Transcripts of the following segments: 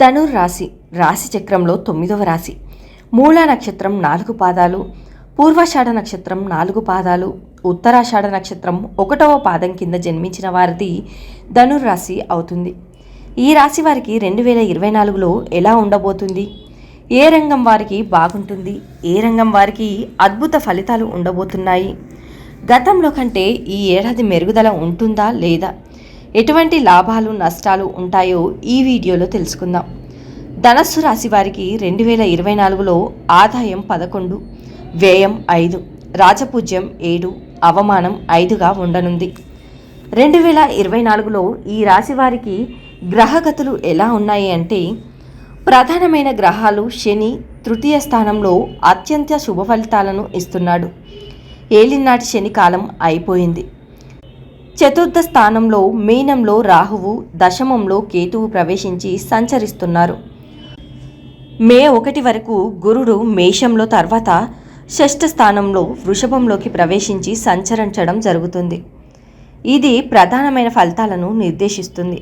ధనుర్ రాశి రాశి చక్రంలో తొమ్మిదవ రాశి. మూలా నక్షత్రం నాలుగు పాదాలు పూర్వాషాఢ నక్షత్రం నాలుగు పాదాలు ఉత్తరాషాఢ నక్షత్రం ఒకటవ పాదం కింద జన్మించిన వారిది ధనుర్ రాశి అవుతుంది. ఈ రాశి వారికి రెండు వేల ఇరవై నాలుగులో ఎలా ఉండబోతుంది? ఏ రంగం వారికి బాగుంటుంది? ఏ రంగం వారికి అద్భుత ఫలితాలు ఉండబోతున్నాయి? గతంలో కంటే ఈ ఏడాది మెరుగుదల ఉంటుందా లేదా? ఎటువంటి లాభాలు నష్టాలు ఉంటాయో ఈ వీడియోలో తెలుసుకుందాం. ధనస్సు రాశి వారికి రెండు వేల ఇరవై నాలుగులో ఆదాయం పదకొండు వ్యయం ఐదు రాజపూజ్యం ఏడు అవమానం ఐదుగా ఉండనుంది. రెండు వేల ఇరవై నాలుగులో ఈ రాశి వారికి గ్రహగతులు ఎలా ఉన్నాయి అంటే ప్రధానమైన గ్రహాలు శని తృతీయ స్థానంలో అత్యంత శుభ ఫలితాలను ఇస్తున్నాడు. ఏలినాటి శని కాలం అయిపోయింది. చతుర్థ స్థానంలో మీనంలో రాహువు దశమంలో కేతువు ప్రవేశించి సంచరిస్తున్నారు. మే ఒకటి వరకు గురుడు మేషంలో తర్వాత షష్ఠ స్థానంలో వృషభంలోకి ప్రవేశించి సంచరించడం జరుగుతుంది. ఇది ప్రధానమైన ఫలితాలను నిర్దేశిస్తుంది.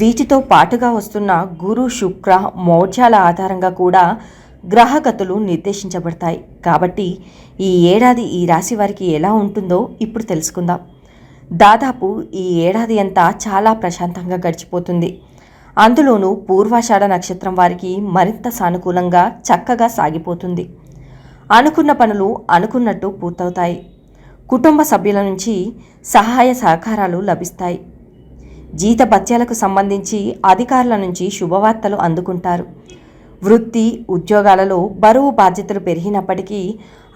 వీటితో పాటుగా వస్తున్న గురు శుక్ర మౌఢ్యాల ఆధారంగా కూడా గ్రహగతులు నిర్దేశించబడతాయి. కాబట్టి ఈ ఏడాది ఈ రాశి వారికి ఎలా ఉంటుందో ఇప్పుడు తెలుసుకుందాం. దాదాపు ఈ ఏడాది అంతా చాలా ప్రశాంతంగా గడిచిపోతుంది. అందులోనూ పూర్వాషాఢ నక్షత్రం వారికి మరింత సానుకూలంగా చక్కగా సాగిపోతుంది. అనుకున్న పనులు అనుకున్నట్టు పూర్తవుతాయి. కుటుంబ సభ్యుల నుంచి సహాయ సహకారాలు లభిస్తాయి. జీతభత్యాలకు సంబంధించి అధికారుల నుంచి శుభవార్తలు అందుకుంటారు. వృత్తి ఉద్యోగాలలో బరువు బాధ్యతలు పెరిగినప్పటికీ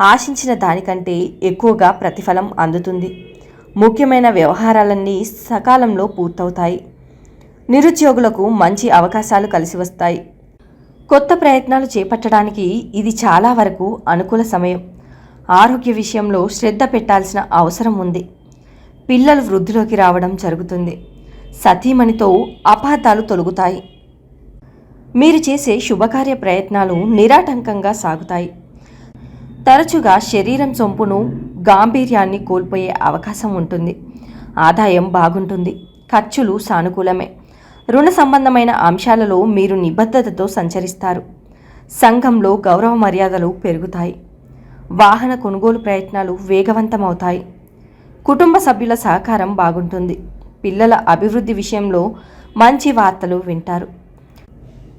ఆశించిన దానికంటే ఎక్కువగా ప్రతిఫలం అందుతుంది. ముఖ్యమైన వ్యవహారాలన్నీ సకాలంలో పూర్తవుతాయి. నిరుద్యోగులకు మంచి అవకాశాలు కలిసి వస్తాయి. కొత్త ప్రయత్నాలు చేపట్టడానికి ఇది చాలా వరకు అనుకూల సమయం. ఆరోగ్య విషయంలో శ్రద్ధ పెట్టాల్సిన అవసరం ఉంది. పిల్లలు వృద్ధిలోకి రావడం జరుగుతుంది. సతీమణితో అపార్థాలు తొలుగుతాయి. మీరు చేసే శుభకార్య ప్రయత్నాలు నిరాటంకంగా సాగుతాయి. తరచుగా శరీరం సొంపును గాంభీర్యాన్ని కోల్పోయే అవకాశం ఉంటుంది. ఆదాయం బాగుంటుంది. ఖర్చులు సానుకూలమే. రుణ సంబంధమైన అంశాలలో మీరు నిబద్ధతతో సంచరిస్తారు. సంఘంలో గౌరవ మర్యాదలు పెరుగుతాయి. వాహన కొనుగోలు ప్రయత్నాలు వేగవంతమవుతాయి. కుటుంబ సభ్యుల సహకారం బాగుంటుంది. పిల్లల అభివృద్ధి విషయంలో మంచి వార్తలు వింటారు.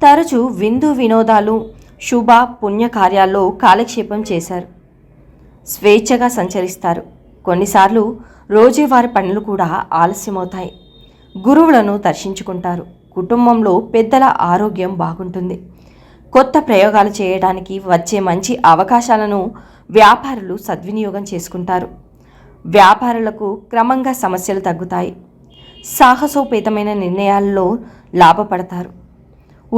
తరచూ విందు వినోదాలు శుభ పుణ్యకార్యాల్లో కాలక్షేపం చేశారు. స్వేచ్ఛగా సంచరిస్తారు. కొన్నిసార్లు రోజువారి పనులు కూడా ఆలస్యమవుతాయి. గురువులను దర్శించుకుంటారు. కుటుంబంలో పెద్దల ఆరోగ్యం బాగుంటుంది. కొత్త ప్రయోగాలు చేయడానికి వచ్చే మంచి అవకాశాలను వ్యాపారులు సద్వినియోగం చేసుకుంటారు. వ్యాపారులకు క్రమంగా సమస్యలు తగ్గుతాయి. సాహసోపేతమైన నిర్ణయాల్లో లాభపడతారు.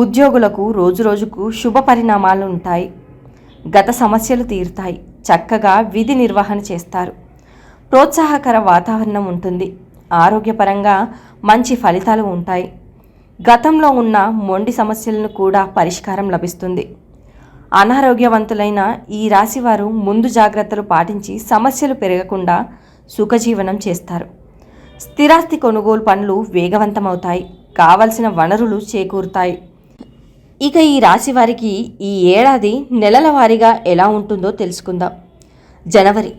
ఉద్యోగులకు రోజురోజుకు శుభ పరిణామాలు ఉంటాయి గత సమస్యలు తీరుతాయి. చక్కగా విధి నిర్వహణ చేస్తారు. ప్రోత్సాహకర వాతావరణం ఉంటుంది. ఆరోగ్యపరంగా మంచి ఫలితాలు ఉంటాయి. గతంలో ఉన్న మొండి సమస్యలను కూడా పరిష్కారం లభిస్తుంది. అనారోగ్యవంతులైన ఈ రాశివారు ముందు జాగ్రత్తలు పాటించి సమస్యలు పెరగకుండా సుఖజీవనం చేస్తారు. స్థిరాస్తి కొనుగోలు పనులు వేగవంతమవుతాయి. కావలసిన వనరులు చేకూరుతాయి. ఇక ఈ రాశి వారికి ఈ ఏడాది నెలల వారీగా ఎలా ఉంటుందో తెలుసుకుందాం. జనవరి.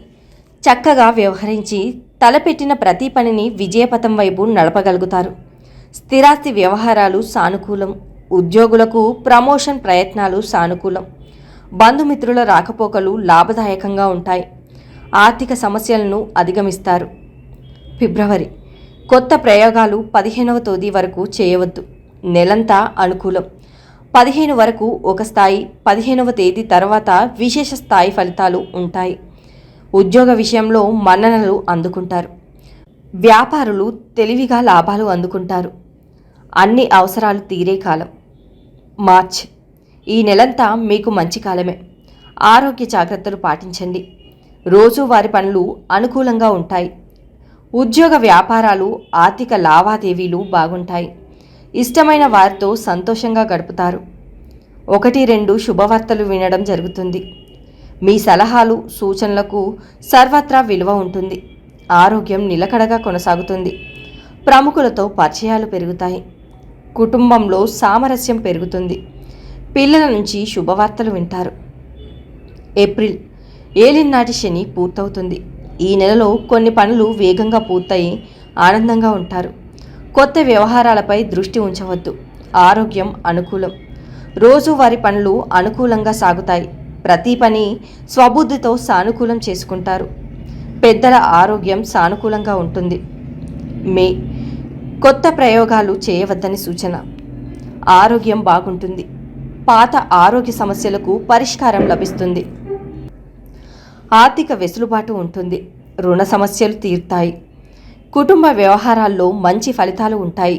చక్కగా వ్యవహరించి తలపెట్టిన ప్రతి పనిని విజయపథం వైపు నడపగలుగుతారు. స్థిరాస్తి వ్యవహారాలు సానుకూలం. ఉద్యోగులకు ప్రమోషన్ ప్రయత్నాలు సానుకూలం. బంధుమిత్రుల రాకపోకలు లాభదాయకంగా ఉంటాయి. ఆర్థిక సమస్యలను అధిగమిస్తారు. ఫిబ్రవరి. కొత్త ప్రయోగాలు పదిహేనవ తేదీ వరకు చేయవద్దు. నెలంతా అనుకూలం. పదిహేను వరకు ఒక స్థాయి పదిహేనవ తేదీ తర్వాత విశేష స్థాయి ఫలితాలు ఉంటాయి. ఉద్యోగ విషయంలో మన్ననలు అందుకుంటారు. వ్యాపారులు తెలివిగా లాభాలు అందుకుంటారు. అన్ని అవసరాలు తీరే కాలం. మార్చ్. ఈ నెలంతా మీకు మంచి కాలమే. ఆరోగ్య జాగ్రత్తలు పాటించండి. రోజువారి పనులు అనుకూలంగా ఉంటాయి. ఉద్యోగ వ్యాపారాలు ఆర్థిక లావాదేవీలు బాగుంటాయి. ఇష్టమైన వారితో సంతోషంగా గడుపుతారు. ఒకటి రెండు శుభవార్తలు వినడం జరుగుతుంది. మీ సలహాలు సూచనలకు సర్వత్రా విలువ ఉంటుంది. ఆరోగ్యం నిలకడగా కొనసాగుతుంది. ప్రముఖులతో పరిచయాలు పెరుగుతాయి. కుటుంబంలో సామరస్యం పెరుగుతుంది. పిల్లల నుంచి శుభవార్తలు వింటారు. ఏప్రిల్ ఏలినాటి శని పూర్తవుతుంది. ఈ నెలలో కొన్ని పనులు వేగంగా పూర్తయి ఆనందంగా ఉంటారు. కొత్త వ్యవహారాలపై దృష్టి ఉంచవద్దు. ఆరోగ్యం అనుకూలం. రోజువారి పనులు అనుకూలంగా సాగుతాయి. ప్రతి పని స్వబుద్ధితో సానుకూలం చేసుకుంటారు. పెద్దల ఆరోగ్యం సానుకూలంగా ఉంటుంది. మే కొత్త ప్రయోగాలు చేయవద్దని సూచన. ఆరోగ్యం బాగుంటుంది. పాత ఆరోగ్య సమస్యలకు పరిష్కారం లభిస్తుంది. ఆర్థిక వెసులుబాటు ఉంటుంది. రుణ సమస్యలు తీరుతాయి. కుటుంబ వ్యవహారాల్లో మంచి ఫలితాలు ఉంటాయి.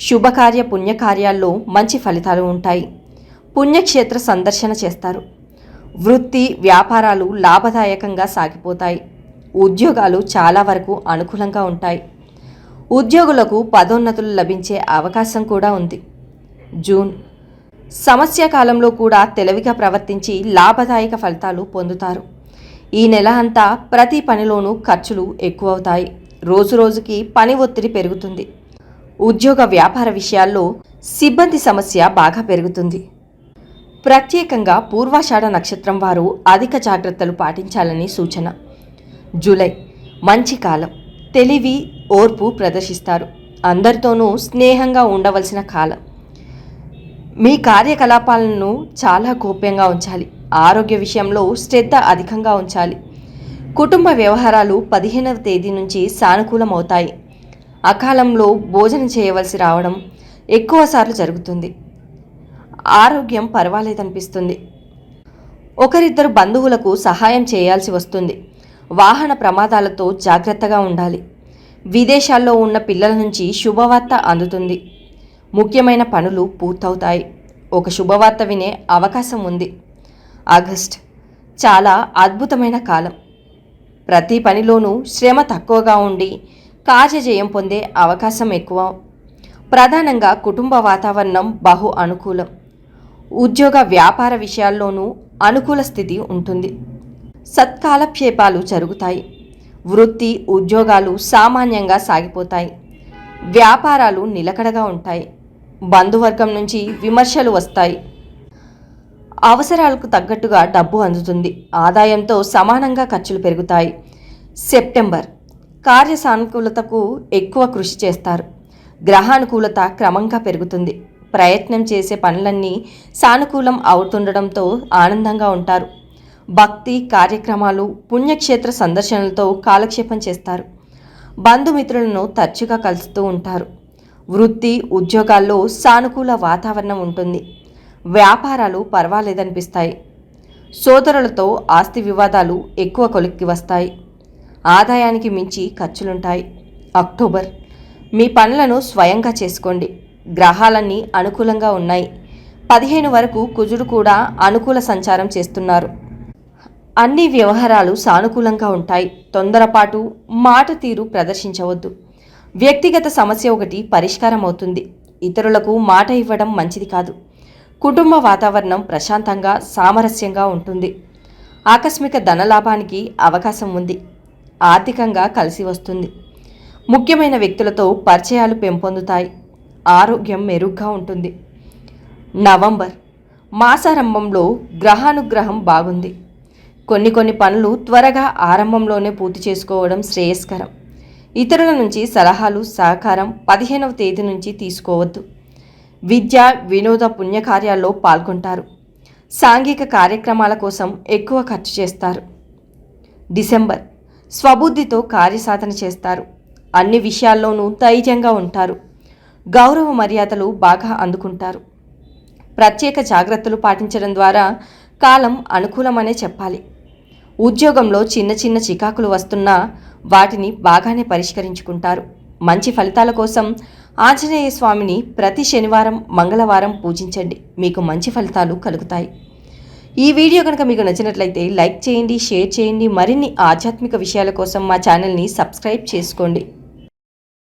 శుభకార్య పుణ్యకార్యాల్లో మంచి ఫలితాలు ఉంటాయి. పుణ్యక్షేత్ర సందర్శన చేస్తారు. వృత్తి వ్యాపారాలు లాభదాయకంగా సాగిపోతాయి. ఉద్యోగాలు చాలా వరకు అనుకూలంగా ఉంటాయి. ఉద్యోగులకు పదోన్నతులు లభించే అవకాశం కూడా ఉంది. జూన్. సమస్య కాలంలో కూడా తెలివిగా ప్రవర్తించి లాభదాయక ఫలితాలు పొందుతారు. ఈ నెల అంతా ప్రతి పనిలోనూ ఖర్చులు ఎక్కువవుతాయి. రోజు రోజుకి పని ఒత్తిడి పెరుగుతుంది. ఉద్యోగ వ్యాపార విషయాల్లో సిబ్బంది సమస్య బాగా పెరుగుతుంది. ప్రత్యేకంగా పూర్వాషాఢ నక్షత్రం వారు అధిక జాగ్రత్తలు పాటించాలని సూచన. జూలై మంచి కాలం. తెలివి ఓర్పు ప్రదర్శిస్తారు. అందరితోనూ స్నేహంగా ఉండవలసిన కాలం. మీ కార్యకలాపాలను చాలా గోప్యంగా ఉంచాలి. ఆరోగ్య విషయంలో శ్రద్ధ అధికంగా ఉంచాలి. కుటుంబ వ్యవహారాలు పదిహేనవ తేదీ నుంచి సానుకూలమవుతాయి. అకాలంలో భోజనం చేయవలసి రావడం ఎక్కువసార్లు జరుగుతుంది. ఆరోగ్యం పర్వాలేదనిపిస్తుంది. ఒకరిద్దరు బంధువులకు సహాయం చేయాల్సి వస్తుంది. వాహన ప్రమాదాలతో జాగ్రత్తగా ఉండాలి. విదేశాల్లో ఉన్న పిల్లల నుంచి శుభవార్త అందుతుంది. ముఖ్యమైన పనులు పూర్తవుతాయి. ఒక శుభవార్త వినే అవకాశం ఉంది. ఆగస్ట్. చాలా అద్భుతమైన కాలం. ప్రతి పనిలోనూ శ్రమ తక్కువగా ఉండి కార్యజయం పొందే అవకాశం ఎక్కువ. ప్రధానంగా కుటుంబ వాతావరణం బహు అనుకూలం. ఉద్యోగ వ్యాపార విషయాల్లోనూ అనుకూల స్థితి ఉంటుంది. సత్కాలక్షేపాలు జరుగుతాయి. వృత్తి ఉద్యోగాలు సామాన్యంగా సాగిపోతాయి. వ్యాపారాలు నిలకడగా ఉంటాయి. బంధువర్గం నుంచి విమర్శలు వస్తాయి. అవసరాలకు తగ్గట్టుగా డబ్బు అందుతుంది. ఆదాయంతో సమానంగా ఖర్చులు పెరుగుతాయి. సెప్టెంబర్. కార్య సానుకూలతకు ఎక్కువ కృషి చేస్తారు. గ్రహానుకూలత క్రమంగా పెరుగుతుంది. ప్రయత్నం చేసే పనులన్నీ సానుకూలం అవుతుండడంతో ఆనందంగా ఉంటారు. భక్తి కార్యక్రమాలు పుణ్యక్షేత్ర సందర్శనలతో కాలక్షేపం చేస్తారు. బంధుమిత్రులను తరచుగా కలుస్తూ ఉంటారు. వృత్తి ఉద్యోగాల్లో సానుకూల వాతావరణం ఉంటుంది. వ్యాపారాలు పర్వాలేదనిపిస్తాయి. సోదరులతో ఆస్తి వివాదాలు ఎక్కువ కొలిక్కి వస్తాయి. ఆదాయానికి మించి ఖర్చులుంటాయి. అక్టోబర్. మీ పనులను స్వయంగా చేసుకోండి. గ్రహాలన్నీ అనుకూలంగా ఉన్నాయి. పదిహేను వరకు కుజుడు కూడా అనుకూల సంచారం చేస్తున్నారు. అన్ని వ్యవహారాలు సానుకూలంగా ఉంటాయి. తొందరపాటు మాట తీరు ప్రదర్శించవద్దు. వ్యక్తిగత సమస్య ఒకటి పరిష్కారం అవుతుంది ఇతరులకు మాట ఇవ్వడం మంచిది కాదు. కుటుంబ వాతావరణం ప్రశాంతంగా సామరస్యంగా ఉంటుంది. ఆకస్మిక ధనలాభానికి అవకాశం ఉంది. ఆర్థికంగా కలిసి వస్తుంది. ముఖ్యమైన వ్యక్తులతో పరిచయాలు పెంపొందుతాయి. ఆరోగ్యం మెరుగ్గా ఉంటుంది. నవంబర్. మాసారంభంలో గ్రహానుగ్రహం బాగుంది. కొన్ని కొన్ని పనులు త్వరగా ఆరంభంలోనే పూర్తి చేసుకోవడం శ్రేయస్కరం. ఇతరుల నుంచి సలహాలు సహకారం పదిహేనవ తేదీ నుంచి తీసుకోవద్దు. విద్య వినోద పుణ్యకార్యాల్లో పాల్గొంటారు. సాంఘిక కార్యక్రమాల కోసం ఎక్కువ ఖర్చు చేస్తారు. డిసెంబర్ స్వబుద్ధితో కార్యసాధన చేస్తారు. అన్ని విషయాల్లోనూ ధైర్యంగా ఉంటారు. గౌరవ మర్యాదలు బాగా అందుకుంటారు. ప్రత్యేక జాగ్రత్తలు పాటించడం ద్వారా కాలం అనుకూలమనే చెప్పాలి. ఉద్యోగంలో చిన్న చిన్న చికాకులు వస్తున్నా వాటిని బాగానే పరిష్కరించుకుంటారు. మంచి ఫలితాల కోసం ఆంజనేయ స్వామిని ప్రతి శనివారం మంగళవారం పూజించండి. మీకు మంచి ఫలితాలు కలుగుతాయి. ఈ వీడియో కనుక మీకు నచ్చినట్లయితే లైక్ చేయండి షేర్ చేయండి. మరిన్ని ఆధ్యాత్మిక విషయాల కోసం మా ఛానల్ని సబ్స్క్రైబ్ చేసుకోండి.